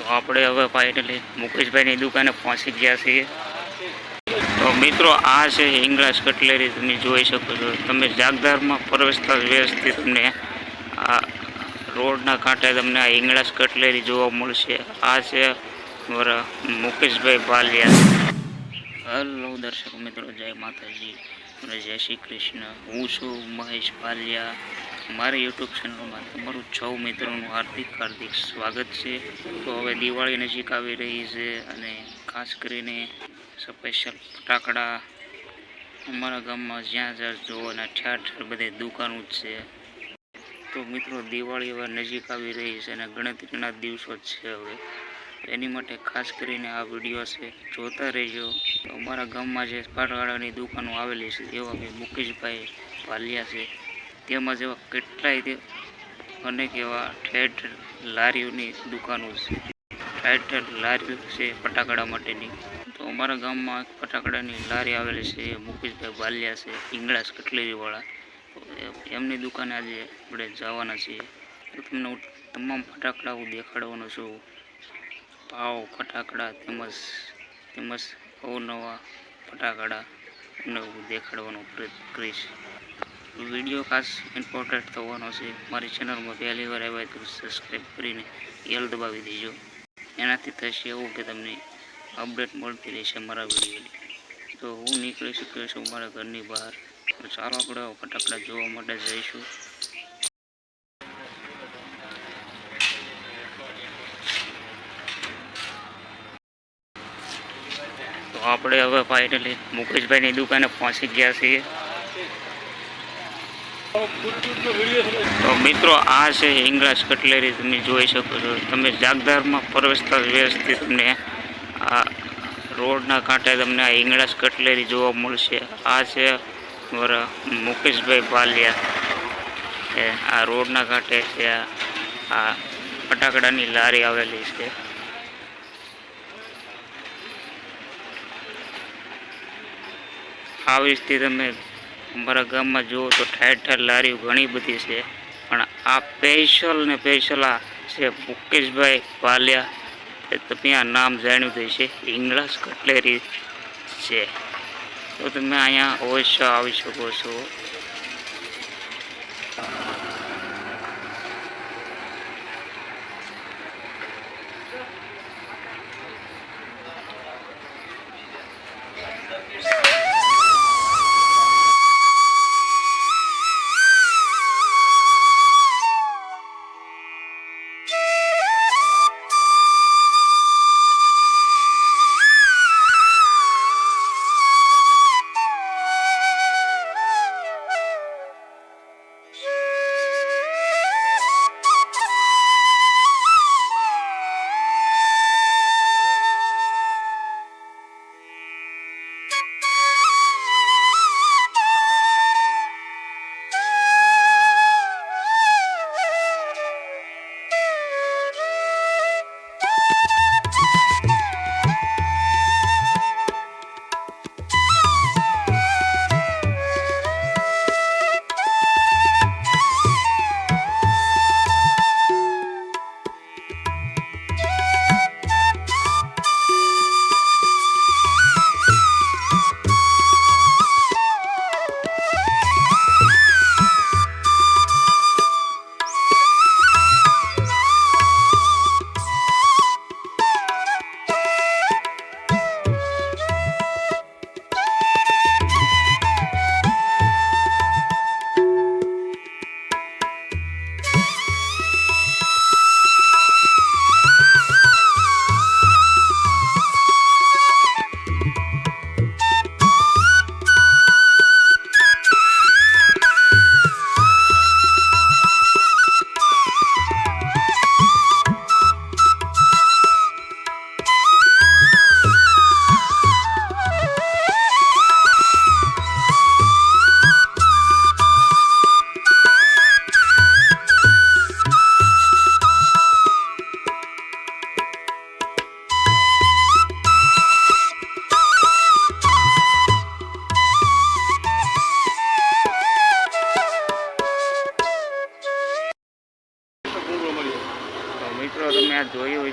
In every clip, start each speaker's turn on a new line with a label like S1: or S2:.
S1: તો આપણે હવે ફાઇનલી મુકેશભાઈની દુકાને પહોંચી ગયા છીએ. તો મિત્રો, આ છે ઇંગ્લિશ કટલેરી, તમે જોઈ શકો છો. તમે જાગદારમાં પ્રવેશતા વ્યવસ્થિત તમને આ રોડના કાંઠે તમને આ ઇંગ્લિશ કટલેરી જોવા મળશે. આ છે મુકેશભાઈ બાલિયા હલો દર્શક મિત્રો, જય માતાજી. અને જય શ્રી કૃષ્ણ. હું છું મહેશ બાલિયા મારી યુટ્યુબ ચેનલમાં તમારું સૌ મિત્રોનું હાર્દિક હાર્દિક સ્વાગત છે. તો હવે દિવાળી નજીક આવી રહી છે અને ખાસ કરીને સ્પેશિયલ ફટાકડા અમારા ગામમાં જ્યાં જ્યાં જુઓ અને ઠેર ઠેર બધે દુકાનો જ છે. તો મિત્રો, દિવાળી હવે નજીક આવી રહી છે અને ગણતરીના દિવસો જ છે હવે. એની માટે ખાસ કરીને આ વીડિયો છે, જોતા રહેજો. અમારા ગામમાં જે ફટાકડાની દુકાનો આવેલી છે, એવા કે મુકેશભાઈ ભાલિયા છે. તેમજ એવા કેટલાય તે અનેક એવા ઠેર લારીઓની દુકાનો છે. ઠેર લારીઓ છે ફટાકડા માટેની. તો અમારા ગામમાં એક ફટાકડાની લારી આવેલી છે મુકેશભાઈ બાલિયા છે, ઈંગળાસ કટલેરીવાળા. તો એમની દુકાને આજે આપણે જવાના છીએ. તો તમને હું તમામ ફટાકડા હું દેખાડવાનો છું. પાવ, ફટાકડા તેમજ તેમજ અવનવા ફટાકડા તમને હું દેખાડવાનો પ્રયત્ન કરીશ. વીડિયો ખાસ ઇમ્પોર્ટન્ટ થવાનો છે. મારી ચેનલમાં પહેલી વાર આવ્યા તો સબસ્ક્રાઈબ કરીને એલ દબાવી દેજો. એનાથી થશે એવું કે તમને અપડેટ મળતી રહેશે મારા વિડીયોની. તો હું નીકળી શક્યો છું મારા ઘરની બહાર. તો ચાલો આપણે ફટાકડા જોવા માટે જઈશું. તો આપણે હવે ફાઇનલી મુકેશભાઈની દુકાને પહોંચી ગયા છીએ. તો મિત્રો, આ છે ઇંગ્લાશ કટલેરી, તમે જોઈ શકો છો. તમે જાગદારમાં પ્રવેશતા વ્યવસ્થિત તમને આ રોડના કાંઠે તમને આ ઇંગ્લિશ કટલેરી જોવા મળશે. આ છે મારા મુકેશભાઈ પાલિયા છે આ રોડના કાંઠે છે આ ફટાકડાની લારી આવેલી છે. આવી રીતે તમે અમારા ગામમાં જુઓ તો ઠેર ઠેર લારીઓ ઘણી બધી છે. પણ આ પેશલ ને સ્પેશિયલ આ છે મુકેશભાઈ પાલિયા તમે આ નામ જાણ્યું થઈ છે ઇંગ્લિશ કટલેરી છે. તો તમે અહીંયા અવશ્ય આવી શકો છો.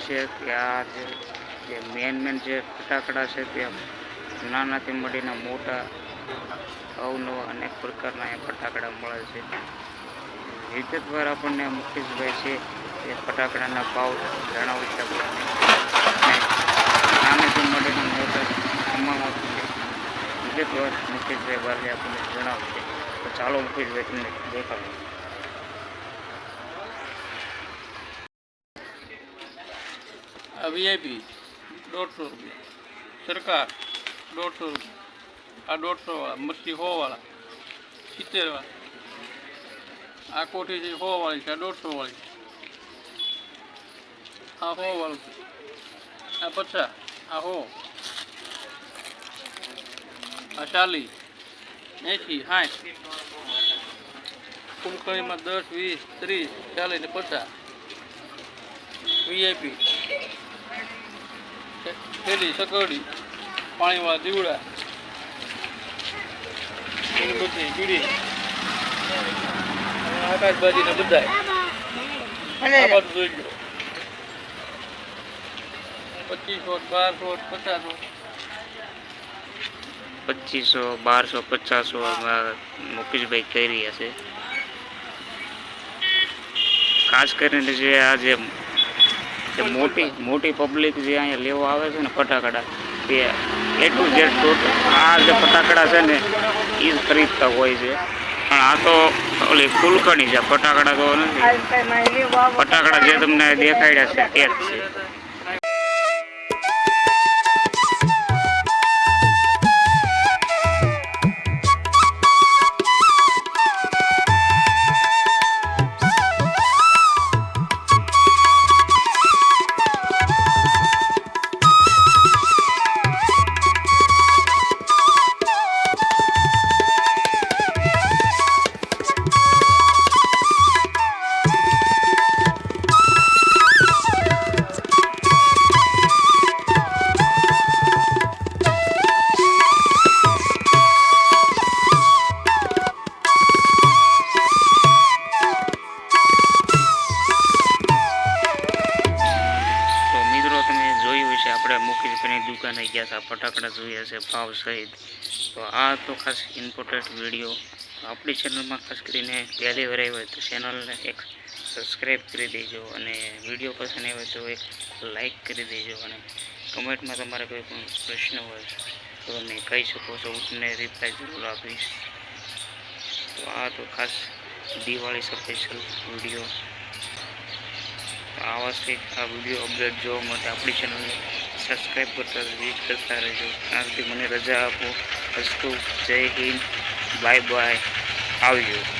S1: છે કે આ જે મેન મેન જે ફટાકડા છે તે નાનાથી મળીને મોટા અવનવા અનેક પ્રકારના એ ફટાકડા મળે છે. વિગતવાર આપણને મુકેશભાઈ છે એ ફટાકડાના ભાવ જણાવી શકે નાનાથી મળીને મોટા તમામ વિગતવાર મુકેશભાઈ વાલે આપણને જણાવશે. તો ચાલો મુકેશભાઈ તમને દેખાડો.
S2: આ વીઆઈપી દોઢસો રૂપિયા. સરકાર, દોઢસો રૂપિયા. આ દોઢસો વાળા, મસ્તી હોવાળા સિત્તેરવાળા સિત્તેર વાળા. આ કોઠી છે સો વાળી છે, આ દોઢસો વાળી આ સો વાળું છે. આ પચાસ, આ હો. આ ચાલીસ, એંશી, સાઠ. ફૂલકણીમાં દસ, વીસ, ત્રીસ, ચાલીસ ને પચાસ. વીઆઈપી થેલી સકરડી પાણીવાળા દીવડા. મીણબત્તી બીડી આકાશબાજીને બધાય. આ બધું જોઈ લો પચીસો બારસો પચાસો.
S1: પચીસો બારસો પચાસો મુકેશભાઈ કહી રહ્યા છે ખાસ કરીને જે આ મોટી મોટી પબ્લિક જે અહીંયા લેવા આવે છે ને ફટાકડા તે ટુ ઝેડ ટોટલ આ જે ફટાકડા છે ને એ જ ખરીદતા હોય છે. પણ આ તો ઓલી ફૂલકણી છે ફટાકડા તો નથી. ફટાકડા જે તમને દેખાડ્યા છે તે જ છે. આપણે દુકાને ગયા હતા, ફટાકડા જોયા છે, ભાવ સહિત. તો આ તો ખાસ ઇમ્પોર્ટન્ટ વીડિયો આપણી ચેનલમાં ખાસ કરીને પહેલી વાર આવ્યો હોય તો ચેનલને એક સબસ્ક્રાઈબ કરી દેજો અને વીડિયો પસંદ આવ્યો તો એક લાઈક કરી દેજો અને કમેન્ટમાં તમારે કોઈ પણ પ્રશ્ન હોય તો તમે કહી શકો છો, હું તમને રિપ્લાય જરૂર આપીશ. તો આ તો ખાસ દિવાળી સ્પેશિયલ વીડિયો આવા સહિત આ વીડિયો અપડેટ જોવા માટે આપણી ચેનલને સબસ્ક્રાઈબ કરતા વિઝિટ કરતા રહેજો. સુધી મને રજા આપો. અસ્તુ, જય હિન્દ. Bye bye. આવજો.